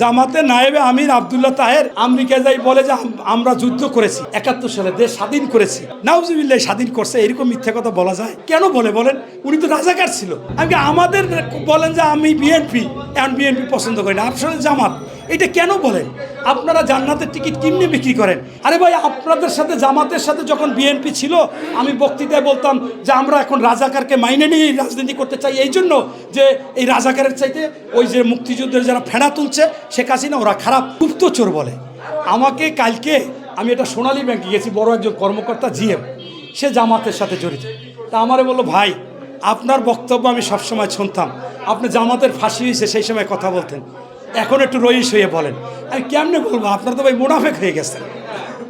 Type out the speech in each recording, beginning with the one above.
জামাতে নায়েবে আমির আবদুল্লাহ তাহের আমেরিকা যাই বলে যে আমরা যুদ্ধ করেছি, একাত্তর সালে দেশ স্বাধীন করেছি। নাউজিবিল্লাহ স্বাধীন করছে, এরকম মিথ্যা কথা বলা যায়? কেন বলে বলেন? উনি তো রাজাকার ছিল। আমি আমাদের বলেন যে আমি বিএনপি, এখন বিএনপি পছন্দ করি না। আসলে জামাত। এটা কেন বলেন? আপনারা জান্নাতের টিকিট কিনে বিক্রি করেন। আরে ভাই, আপনাদের সাথে, জামাতের সাথে যখন বিএনপি ছিল, আমি বক্তৃতায় বলতাম যে আমরা এখন রাজাকারকে মাইনে নিয়ে রাজনীতি করতে চাই, এই জন্য যে এই রাজাকারের চাইতে ওই যে মুক্তিযুদ্ধের যারা ফেনা তুলছে, শেখ হাসিনা, ওরা খারাপ। গুপ্তচোর বলে। আমাকে কালকে, আমি এটা সোনালী ব্যাংকে গেছি বড় একজন কর্মকর্তা জিএম, সে জামাতের সাথে জড়িত। তা আমারে বলল, ভাই, আপনার বক্তব্য আমি সবসময় শুনতাম। আপনি জামাতের ফাঁসি হয়েছে, সেই সময় কথা বলতেন। এখন একটু রইস হয়ে বলেন। আমি কেমনে বলব? আপনার তো ভাই মুনাফেক হয়ে গেছেন।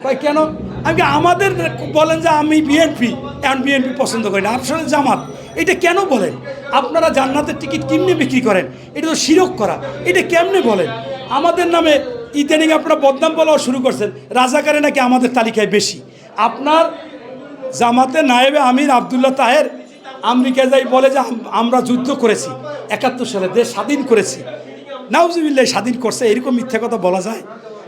ভাই কেন? আমি আমাদের বলেন যে আমি বিএনপি, এখন বিএনপি পছন্দ করি না। আসলে জামাত, এটা কেন বলেন? আপনারা জান্নাতের টিকিট কিনে বিক্রি করেন। এটা তো শিরক করা। এটা কেমনে বলেন? আমাদের নামে ইদানিং আপনারা বদনাম বলাও শুরু করছেন। রাজাকারে নাকি আমাদের তালিকায় বেশি। আপনার জামাতে নায়েবে আমির আবদুল্লাহ তাহের আমেরিকা যাই বলে যে আমরা যুদ্ধ করেছি। একাত্তর সালে দেশ স্বাধীন করেছি। নাউজুবিল্লাহ স্বাধীন করছে, এরকম মিথ্যে কথা বলা যায়?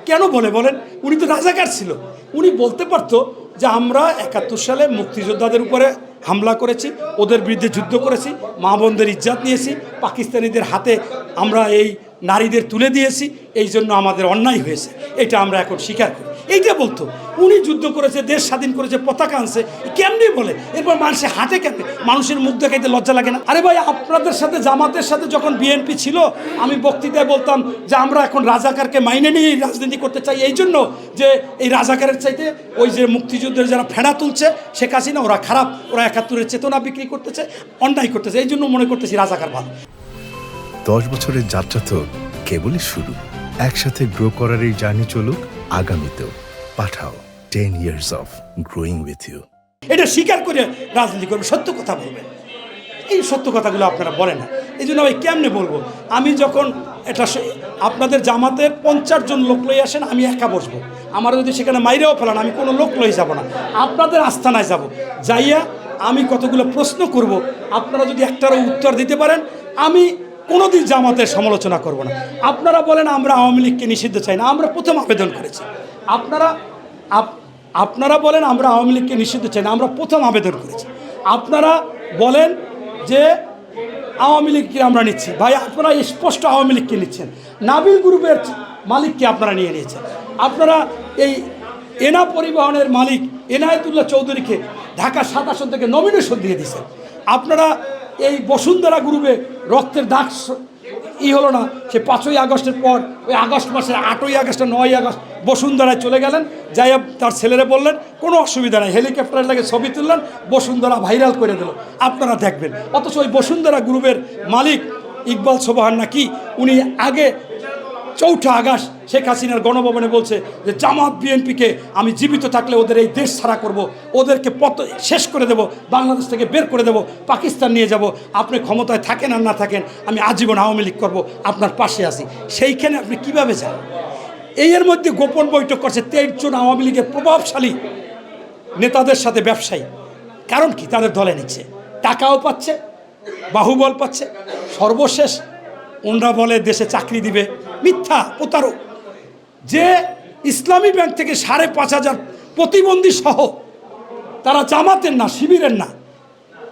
কেন বলে বলেন? উনি তো রাজাকার ছিল। উনি বলতে পারতো যে আমরা একাত্তর সালে মুক্তিযোদ্ধাদের উপরে হামলা করেছি, ওদের বিরুদ্ধে যুদ্ধ করেছি, মা বোনদের ইজ্জাত নিয়েছি, পাকিস্তানিদের হাতে আমরা এই নারীদের তুলে দিয়েছি, এই জন্য আমাদের অন্যায় হয়েছে। এটা আমরা এখন স্বীকার করি। এইটা বলতো। উনি যুদ্ধ করেছে, দেশ স্বাধীন করেছে, পতাকা আনছে, কেমনি বলে? এরপর মানুষের হাতে কেমনে? মানুষের মুখ দেখাইতে লজ্জা লাগে না। আরে ভাই, আপনাদের সাথে, জামাতের সাথে যখন বিএনপি ছিল, আমি বক্তৃতায় বলতাম যে আমরা এখন রাজাকারকে মাইনে নিয়ে রাজনীতি করতে চাই। এই জন্য যে এই রাজাকারের চাইতে ওই যে মুক্তিযুদ্ধের যারা ফেনা তুলছে, শেখ হাসিনা, ওরা খারাপ, ওরা একাত্তরের চেতনা বিক্রি করতেছে, অন্যায় করতেছে। এই জন্য মনে করতেছি রাজাকার ভালো দশ বছরের যাত্রা তো কেবলই শুরু। একসাথে গ্রো করার এই জার্নি চলুক আগামীতেও Pathao ten years of growing with you এটা স্বীকার করে রাজনীতি করবে, সত্য কথা বলবেন এই সত্য কথাগুলো আপনারা বলেন না। এই জন্য আমি কেমনে বলব? আমি যখন এটা আপনাদের জামাতের পঞ্চাশ জন লোক লই আসেন, আমি একা বসবো। আমার যদি সেখানে মাইরেও ফেলান, আমি কোনো লোক লই যাব না। আপনাদের আস্থানায় যাব। যাইয়া আমি কতগুলো প্রশ্ন করব, আপনারা যদি একটারও উত্তর দিতে পারেন, আমি কোনোদিন জামাতের সমালোচনা করব না। আপনারা বলেন আমরা আওয়ামী লীগকে নিষিদ্ধ চাই না, আমরা প্রথম আবেদন করেছি। আপনারা আপনারা বলেন আমরা আওয়ামী লীগকে নিষিদ্ধ চাই না, আমরা প্রথম আবেদন করেছি। আপনারা বলেন যে আওয়ামী লীগকে আমরা নিচ্ছি। ভাই, আপনারা স্পষ্ট আওয়ামী লীগকে নিচ্ছেন। নাবিল গ্রুপের মালিককে আপনারা নিয়ে নিয়েছেন। আপনারা এই এনা পরিবহনের মালিক এনায়েতুল্লাহ চৌধুরীকে ঢাকা সাত আসন থেকে নমিনেশন দিয়ে দিয়েছেন। আপনারা এই বসুন্ধরা গ্রুপে রক্তের দাগ ই হলো না, সে পাঁচই আগস্টের পর, ওই আগস্ট মাসের আটই আগস্ট নয় আগস্ট বসুন্ধরায় চলে গেলেন। যাই তার ছেলেরা বললেন, কোনো অসুবিধা নাই, হেলিকপ্টারের লাগে ছবি তুললেন, বসুন্ধরা ভাইরাল করে দিল। আপনারা দেখবেন। অথচ ওই বসুন্ধরা গ্রুপের মালিক ইকবাল সোবাহান নাকি, উনি আগে চৌঠা আগস্ট শেখ হাসিনার গণভবনে বলছে যে জামাত বিএনপিকে আমি জীবিত থাকলে ওদের এই দেশ ছাড়া করব। ওদেরকে পত শেষ করে দেব, বাংলাদেশ থেকে বের করে দেব, পাকিস্তান নিয়ে যাব। আপনি ক্ষমতায় থাকেন আর না থাকেন, আমি আজীবন আওয়ামী লীগ করব, আপনার পাশে আছি। সেইখানে আপনি কীভাবে যান? এর মধ্যে গোপন বৈঠক করছে তেইশ জন আওয়ামী লীগের প্রভাবশালী নেতাদের সাথে ব্যবসায়ী। কারণ কি? তাদের দলে নিচ্ছে। টাকাও পাচ্ছে, বাহুবল পাচ্ছে। সর্বশেষ ওনরা বলে দেশে চাকরি দিবে। মিথ্যা, প্রতারক। যে ইসলামী ব্যাংক থেকে সাড়ে পাঁচ হাজার প্রতিবন্ধী সহ তারা জামাতের না, শিবিরের না,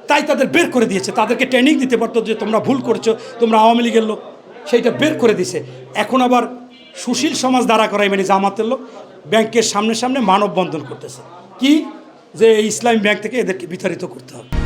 তাই তাদের বের করে দিয়েছে। তাদেরকে ট্রেনিং দিতে পারতো যে তোমরা ভুল করছ, তোমরা আওয়ামী লীগের লোক। সেইটা বের করে দিছে এখন আবার সুশীল সমাজ দ্বারা করাই মানে জামাতের লোক ব্যাংকের সামনে সামনে মানববন্ধন করতেছে। কি? যে ইসলামী ব্যাংক থেকে এদেরকে বিতাড়িত করতে হবে।